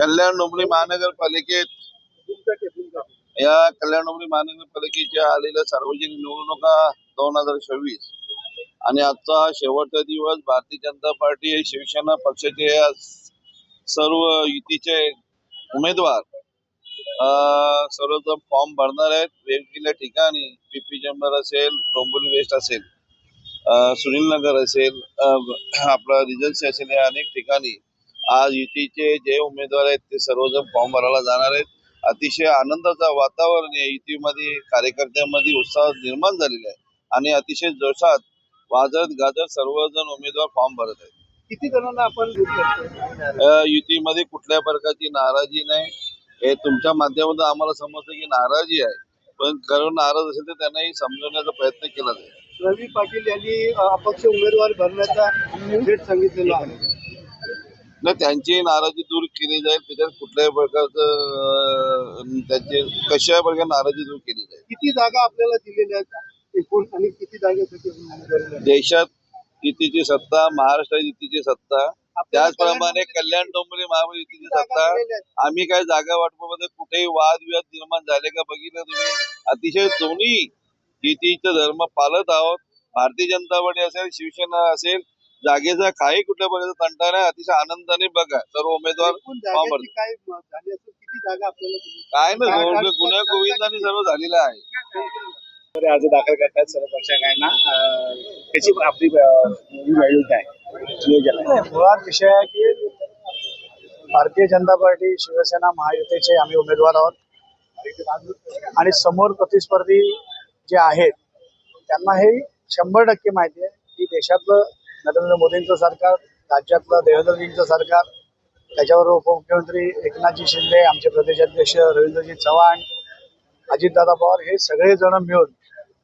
कल्याण डोंबिवली महानगरपालिकेत. या कल्याण डोंबिवली महानगरपालिकेच्या आलेल्या सार्वजनिक निवडणुका दोन हजार सव्वीस. आणि आजचा शेवटचा दिवस भारतीय जनता पार्टी शिवसेना पक्षाचे या सर्व युतीचे उमेदवार सर्वजण फॉर्म भरणार आहेत. वेगवेगळ्या ठिकाणी पीपी चेंबर असेल डोंबिवली वेस्ट असेल अं, सुनीलनगर असेल आपला रिजन्सी असेल या अनेक ठिकाणी आज युतीचे जे उमेदवार आहेत ते सर्वजण फॉर्म भरायला जाणार आहेत. अतिशय आनंदाचं वातावरण या युतीमध्ये कार्यकर्त्यांमध्ये उत्साह निर्माण झालेला आहे. आणि अतिशय जोशात वाजत गाजत सर्वजण उमेदवार फॉर्म भरत आहेत. किती जणांना आपण युतीमध्ये कुठल्या प्रकारची नाराजी नाही. हे तुमच्या माध्यमातून आम्हाला समजतं की नाराजी आहे. पण खरं नाराज असेल तर त्यांनाही समजवण्याचा प्रयत्न केला जाईल. रवी पाटील यांनी अपक्ष उमेदवार भरण्याचा सांगितलेलं आहे. नाही त्यांची नाराजी दूर केली जाईल त्याच्यात कुठल्याही प्रकारचं त्यांची कशा प्रकारे नाराजी दूर केली जाईल किती जागा आपल्याला दिलेल्या आहेत एकूण आणि किती जागेसाठी? देशात युतीची सत्ता महाराष्ट्रात युतीची सत्ता त्याचप्रमाणे कल्याण डोंबिवली महायुतीची जागा सत्ता. आम्ही काय जागा वाटपामध्ये कुठेही वादविवाद निर्माण झाले का बघितलं तुम्ही अतिशय दोन्ही युतीचा धर्म पाळत आहोत भारतीय जनता पार्टी असेल शिवसेना असेल जागेचा काही कुठल्या प्रकारचा तंटा नाही अतिशय आनंदाने बघा. सर्व उमेदवार फॉर्म भरतात. काय म- झाली असेल किती जागा आपल्याला दिली? काय काय- नाही गुन्हा गोविंदाने सर्व झालेलं आहे. अर्ज दाखल करतात सर्व पक्षांना. त्याची आपली अं, आहे नियोजन आहे. नाही, मुळात विषय आहे की भारतीय जनता पार्टी शिवसेना महायुतीचे आम्ही उमेदवार आहोत. आणि समोर प्रतिस्पर्धी जे आहेत त्यांना हे शंभर टक्के माहिती आहे की देशातलं नरेंद्र मोदींचं सरकार राज्यातलं देवेंद्रजींचं सरकार त्याच्यावर उपमुख्यमंत्री एकनाथजी शिंदे आमचे प्रदेशाध्यक्ष रवींद्रजी चव्हाण अजितदादा पवार हे सगळे जण मिळून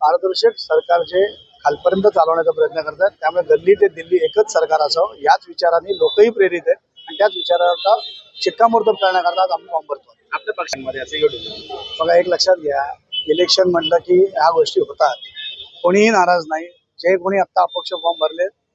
पारदर्शक सरकारचे खालपर्यंत चालवण्याचा प्रयत्न करतात. त्यामुळे गल्ली ते दिल्ली एकच सरकार असावं याच विचाराने लोकही प्रेरित आहेत आणि त्याच विचाराचा शिक्कामोर्तब करण्याकरता आम्ही फॉर्म भरतो आपल्या पक्षांमध्ये असं बघा एक लक्षात घ्या इलेक्शन म्हटलं की ह्या गोष्टी होतात. कोणीही नाराज नाही. जे कोणी आत्ता अपक्ष फॉर्म भरले